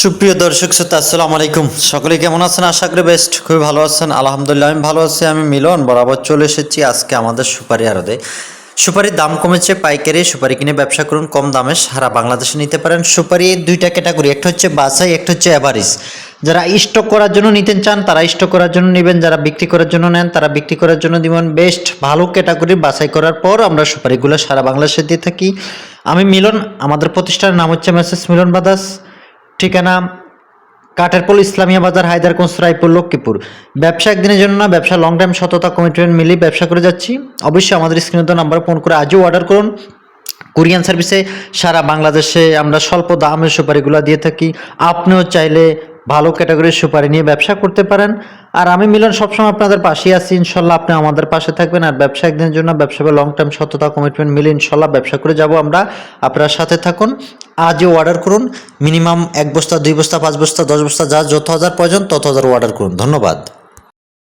সুপ্রিয় দর্শক শ্রোতা, আসসালামু আলাইকুম। সকলে কেমন আছেন? আশা করি বেস্ট খুবই ভালো আছেন। আলহামদুলিল্লাহ, আমি ভালো আছি। আমি মিলন বরাবর চলে এসেছি আজকে আমাদের সুপারি আরদে সুপারির দাম কমেছে পাইকারি, সুপারি কিনে ব্যবসা করুন, কম দামে সারা বাংলাদেশে নিতে পারেন। সুপারি দুইটা ক্যাটাগরি একটা হচ্ছে বাসাই একটা হচ্ছে অ্যাভারেজ যারা স্টক করার জন্য নিতে চান, তারা স্টক করার জন্য নেবেন। যারা বিক্রি করার জন্য নেন, তারা বিক্রি করার জন্য দিবেন। বেস্ট ভালো ক্যাটাগরি বাছাই করার পর আমরা সুপারিগুলো সারা বাংলাদেশে দিয়ে থাকি। আমি মিলন, আমাদের প্রতিষ্ঠানের নাম হচ্ছে মেসেস মিলন বাদাস ঠিকানা কাঠেরপোল ইসলামিয়া বাজার, হায়দারগঞ্জ, রায়পুর, লক্ষ্মীপুর। ব্যবসা একদিনের জন্য না, ব্যবসা লং টাইম সততা কমিটমেন্ট মিলিয়ে ব্যবসা করে যাচ্ছি। অবশ্যই আমাদের স্ক্রিনে তো নাম্বার ফোন করে আজও অর্ডার করুন। কোরিয়ান সার্ভিসে সারা বাংলাদেশে আমরা স্বল্প দামের সুপারিগুলো দিয়ে থাকি। আপনিও চাইলে ভালো ক্যাটাগরির সুপারি নিয়ে ব্যবসা করতে পারেন। আর আমি মিলন সবসময় আপনাদের পাশেই আছি। ইনশাল্লাহ আপনি আমাদের পাশে থাকবেন। আর ব্যবসা একদিনের জন্য ব্যবসা লং টাইম সততা কমিটমেন্ট মিলে ইনশাল্লাহ ব্যবসা করে যাব আমরা। আপনার সাথে থাকুন। আজও অর্ডার করুন। মিনিমাম এক বস্তা, দুই বস্তা, পাঁচ বস্তা, দশ বস্তা, যা যত হাজার প্রয়োজন তত হাজার অর্ডার করুন। ধন্যবাদ।